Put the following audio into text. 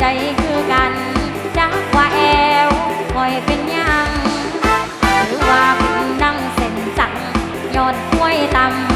ใจคือกันจักว่าแอวคอยเป็นยัง หรือว่าคุณนั่งเส้นสังยอดห้วยต่ำ